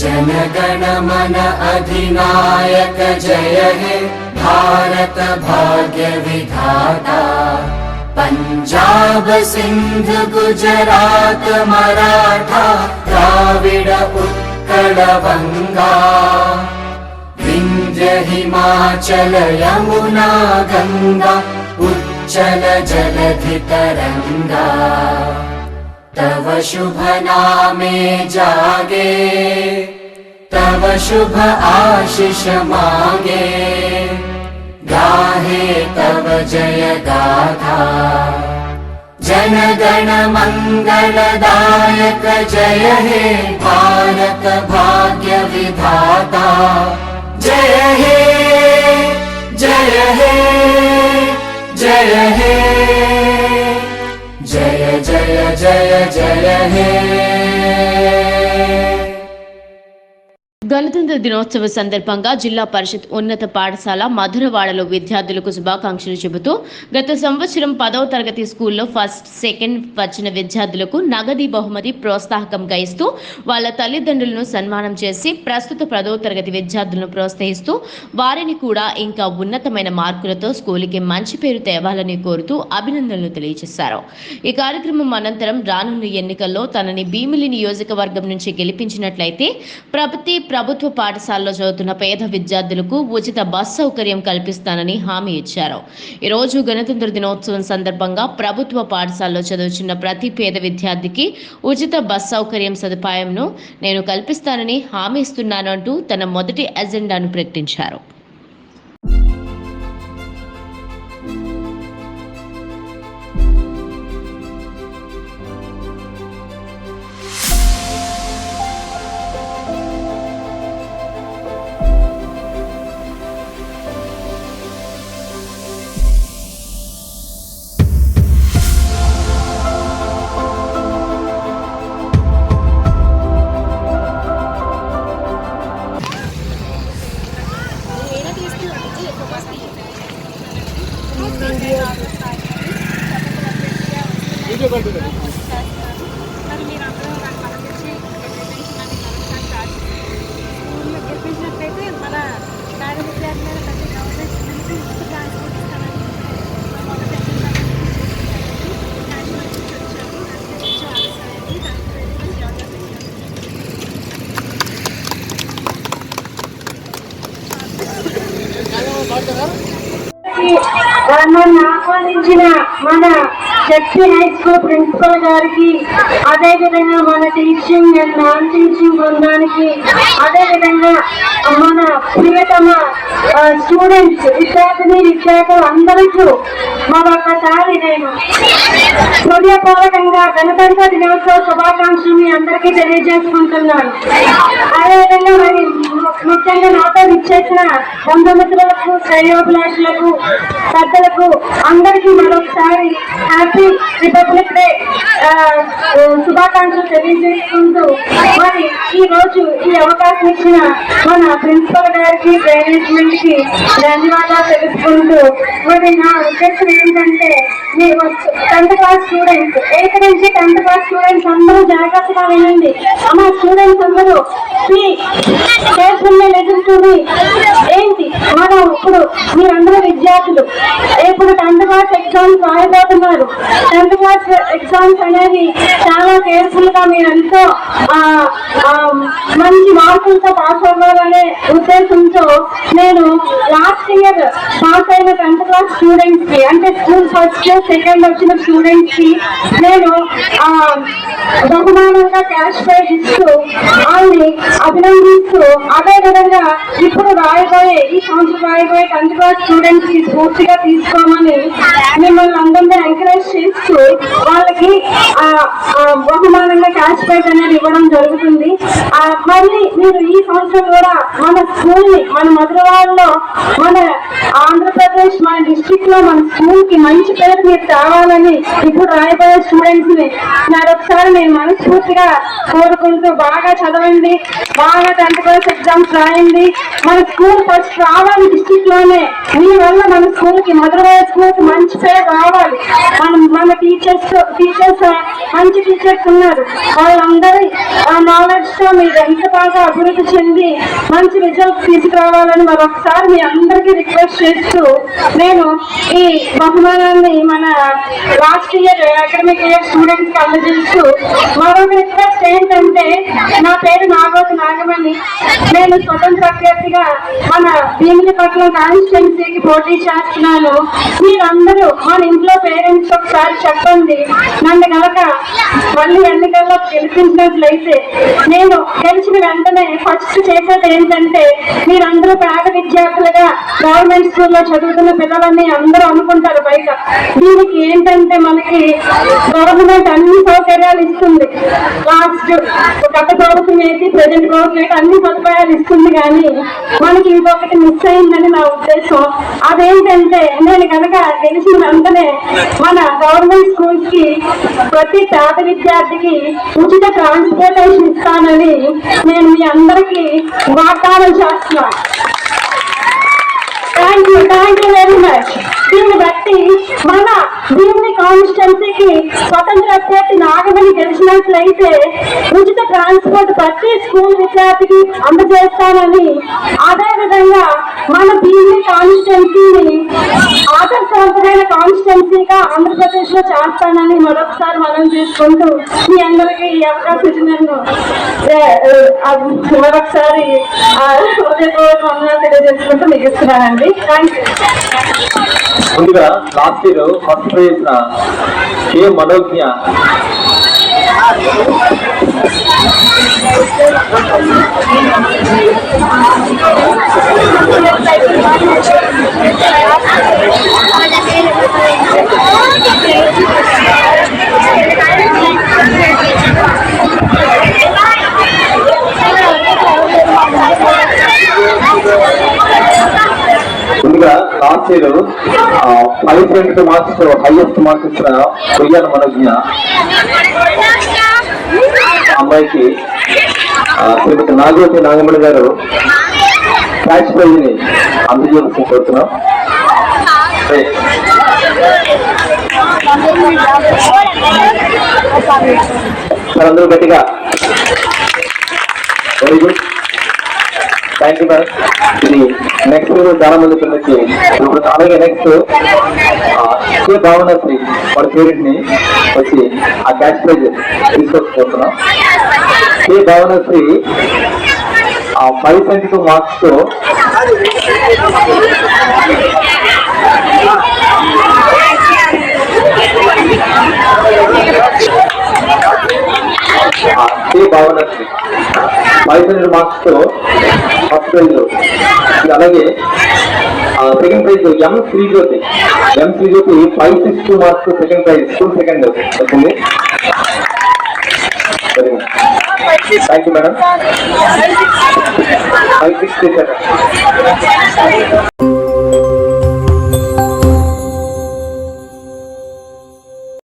जनगण मन अधिनायक जय हे भारत भाग्य विधाता। पञ्जाब सिन्ध गुजरात मराठा द्राविड उत्कल वङ्गा विन्ध्य हिमाचल यमुना गङ्गा उच्चल जलधितरङ्गा तव शुभ नामे जागे तव शुभ आशिष मागे। गाहे तव जय गाथा। जनगण मङ्गलदायक जय हे भारत भाग्य विधाता। जय हे जय हे जय हे जय जय हे। గణతంత్ర దినోత్సవ సందర్భంగా జిల్లా పరిషత్ ఉన్నత పాఠశాల మధురవాడలో విద్యార్థులకు శుభాకాంక్షలు చెబుతూ గత సంవత్సరం పదవ తరగతి స్కూల్లో ఫస్ట్ సెకండ్ వచ్చిన విద్యార్థులకు నగది బహుమతి ప్రోత్సాహకంగా ఇస్తూ వాళ్ళ తల్లిదండ్రులను సన్మానం చేసి ప్రస్తుత పదవ తరగతి విద్యార్థులను ప్రోత్సహిస్తూ వారిని కూడా ఇంకా ఉన్నతమైన మార్కులతో స్కూల్కి మంచి పేరు తేవాలని కోరుతూ అభినందనలు తెలియజేశారు. ఈ కార్యక్రమం అనంతరం రానున్న ఎన్నికల్లో తనని భీమిలి నియోజకవర్గం నుంచి గెలిపించినట్లయితే ప్రతి ప్రభుత్వ పాఠశాలలో చదువుతున్న పేద విద్యార్థులకు ఉచిత బస్ సౌకర్యం కల్పిస్తానని హామీ ఇచ్చారు. ఈరోజు గణతంత్ర దినోత్సవం సందర్భంగా ప్రభుత్వ పాఠశాలలో చదువుతున్న ప్రతి పేద విద్యార్థికి ఉచిత బస్ సౌకర్యం సదుపాయంను నేను కల్పిస్తానని హామీ ఇస్తున్నాను అంటూ తన మొదటి ఎజెండాను ప్రకటించారు. నన్ను ఆహ్వానించిన మన శక్తి హై స్కూల్ ప్రిన్సిపల్ గారికి అదే విధంగా మన టీచింగ్ అండ్ నాన్ టీచింగ్ బృందానికి అదే విధంగా మన ప్రియతమ స్టూడెంట్స్ విద్యార్థిని విద్యార్థులు అందరికీ మరొకసారి నేను హృదయపూర్వకంగా గణతంత్ర దినోత్సవ శుభాకాంక్షలు మీ అందరికీ తెలియజేసుకుంటున్నాను. అదేవిధంగా మరి ముఖ్యంగా నా ఇచ్చేసిన బంధుమిత్రులకు శ్రేయోభిలాషులకు పెద్దలకు అందరికీ మరొకసారి హ్యాపీ రిపబ్లిక్ డే శుభాకాంక్షలు తెలియజేసుకుంటూ మరి ఈ రోజు ఈ అవకాశం ఇచ్చిన మన ప్రిన్సిపల్ గారికి మేనేజ్మెంట్కి ధన్యవాదాలు తెలుసుకుంటూ మరి నా ఉద్దేశం ఏంటంటే మీరు టెన్త్ క్లాస్ స్టూడెంట్స్ ఎయిత్ నుంచి టెన్త్ క్లాస్ స్టూడెంట్స్ అందరూ జాగ్రత్తగా వినండి. అమ్మ స్టూడెంట్స్ అందరూ carefully listen to me Thank you. ఇప్పుడు మీరందరూ విద్యార్థులు. ఇప్పుడు టెన్త్ క్లాస్ ఎగ్జామ్స్ రాయబోతున్నారు టెన్త్ క్లాస్ ఎగ్జామ్స్ అనేది చాలా కేర్ఫుల్గా మీరు ఎంతో మంచి మార్కులతో పాస్ అవ్వాలనే ఉద్దేశంతో నేను లాస్ట్ ఇయర్ పాస్ అయిన టెన్త్ క్లాస్ స్టూడెంట్స్కి అంటే స్కూల్ ఫస్ట్ సెకండ్ వచ్చిన స్టూడెంట్స్కి నేను బహుమానంగా క్యాష్ ప్రైజ్ ఇస్తూ వాళ్ళని అభినందిస్తూ అదే విధంగా ఇప్పుడు రాయబోయే ఈ సంవత్సరం ఇరవై టెన్త్ క్లాస్ స్టూడెంట్స్కి స్ఫూర్తిగా తీసుకోమని మిమ్మల్ని అందరినీ ఎంకరేజ్ చేస్తూ వాళ్ళకి బహుమానంగా క్యాష్ ప్రైజ్ అనేది ఇవ్వడం జరుగుతుంది. ఆ, మళ్ళీ మీరు ఈ సంవత్సరం కూడా మన స్కూల్ని మన మధురవాడలో మన ఆంధ్రప్రదేశ్ మన డిస్టిక్లో మన స్కూల్కి మంచి పేరు మీరు తేవాలని ఇప్పుడు రాయబోయే స్టూడెంట్స్ని మరొకసారి నేను మనస్ఫూర్తిగా కోరుకుంటూ బాగా చదవండి బాగా టెన్త్ క్లాస్ ఎగ్జామ్స్ రాయండి. మన స్కూల్ ఫస్ట్ రావాలి డిస్టిక్ ఇంట్లోనే. మీ వల్ల మన స్కూల్కి మధురవాడ స్కూల్కి మంచి పేరు రావాలి. మన మన టీచర్స్ టీచర్స్ మంచి టీచర్స్ ఉన్నారు. వాళ్ళందరి ఆ, నాలెడ్జ్తో మీరు ఎంత బాగా అభివృద్ధి చెంది మంచి రిజల్ట్స్ తీసుకురావాలని మరొకసారి మీ అందరికీ రిక్వెస్ట్ చేస్తూ నేను ఈ బహుమానాన్ని మన లాస్ట్ ఇయర్ అకాడమిక్ ఇయర్ స్టూడెంట్స్కి అందజేస్తూ మరొక రిక్వెస్ట్ ఏంటంటే నా పేరు నాగోతి నాగమణి. నేను స్వతంత్ర అభ్యర్థిగా మన భీమిలిపట్నం కాన్స్టెన్సీకి పోటీ చేస్తున్నాను. మీరందరూ మన ఇంట్లో పేరెంట్స్ ఒకసారి చెప్పండి. నన్ను ఎన్నికల్లో గెలిపించినట్లయితే నేను గెలిచిన వెంటనే ఫస్ట్ చేసేది ఏంటంటే మీరందరూ పేద విద్యార్థులుగా గవర్నమెంట్ స్కూల్లో చదువుతున్న పిల్లలని అందరూ అనుకుంటారు బయట. దీనికి ఏంటంటే మనకి గవర్నమెంట్ అన్ని సౌకర్యాలు ఇస్తుంది. లాస్ట్ గత ప్రభుత్వం ఏంటి ప్రజెంట్ ప్రభుత్వం ఏంటి అన్ని సదుపాయాలు ఇస్తుంది కానీ మనకి ఇంకొకటి మిస్ అయిందని నా ఉద్దేశం. అదేంటంటే నేను కనుక గెలిచిన వెంటనే మన గవర్నమెంట్ స్కూల్స్కి ప్రతి పేద విద్యార్థికి ఉచిత ట్రాన్స్పోర్టేషన్ ఇస్తానని నేను మీ అందరికీ వాగ్దానం చేస్తున్నాను. Thank you thank you very much దీన్ని బట్టి మన దీన్ని కాన్స్టిట్యున్సీకి స్వతంత్ర అభ్యర్థి నాగమణి గెలిచినట్లయితే ఉచిత ట్రాన్స్పోర్ట్ ప్రతి స్కూల్ విద్యార్థికి అందజేస్తానని అదేవిధంగా మన దీన్ని కాన్స్టిట్యున్సీని ఆదర్శవంతమైన కాన్స్టిట్యున్సీగా ఆంధ్రప్రదేశ్లో చేస్తానని మరొకసారి మనం చేసుకుంటూ మీ అందరికీ ఈ అవకాశం ఇచ్చినందుకు మరొకసారి ఆ, హృదయపూర్వక వందనాలు తెలియజేసుకుంటూ మీకు ఇస్తున్నానండి ముందుగా last year first prize A Manogna. ముందుగా last year five point two marks highest marks ఇచ్చిన కొయ్యాల మనోజ్ఞ అమ్మాయికి శ్రీమతి నాగవతి నాగమణి గారు క్యాష్ ప్రైజ్ని అందజేయాల్సి కోరుతున్నాం. రైట్. అందరూ గట్టిగా. వెరీ గుడ్ థ్యాంక్ యూ ఇది నెక్స్ట్ చాలా మంది పిల్లలకి ఇప్పుడు అలాగే నెక్స్ట్ కే భావనశ్రీ వాళ్ళ పేరెంట్ని వచ్చి ఆ క్యాష్ ప్రైజ్ తీసుకొచ్చిపోతున్నాం కే భావనశ్రీ ఆ ఫైవ్ ట్వంటీ టూ మార్క్స్తో ఆ కే భావనశ్రీ ఫైవ్ హండ్రెడ్ మార్క్స్తో ఫస్ట్ ప్రైజ్ అలాగే second prize M Sri Jyothi M Sri Jyothi five six two marks second prize full second వచ్చింది thank you madam five six second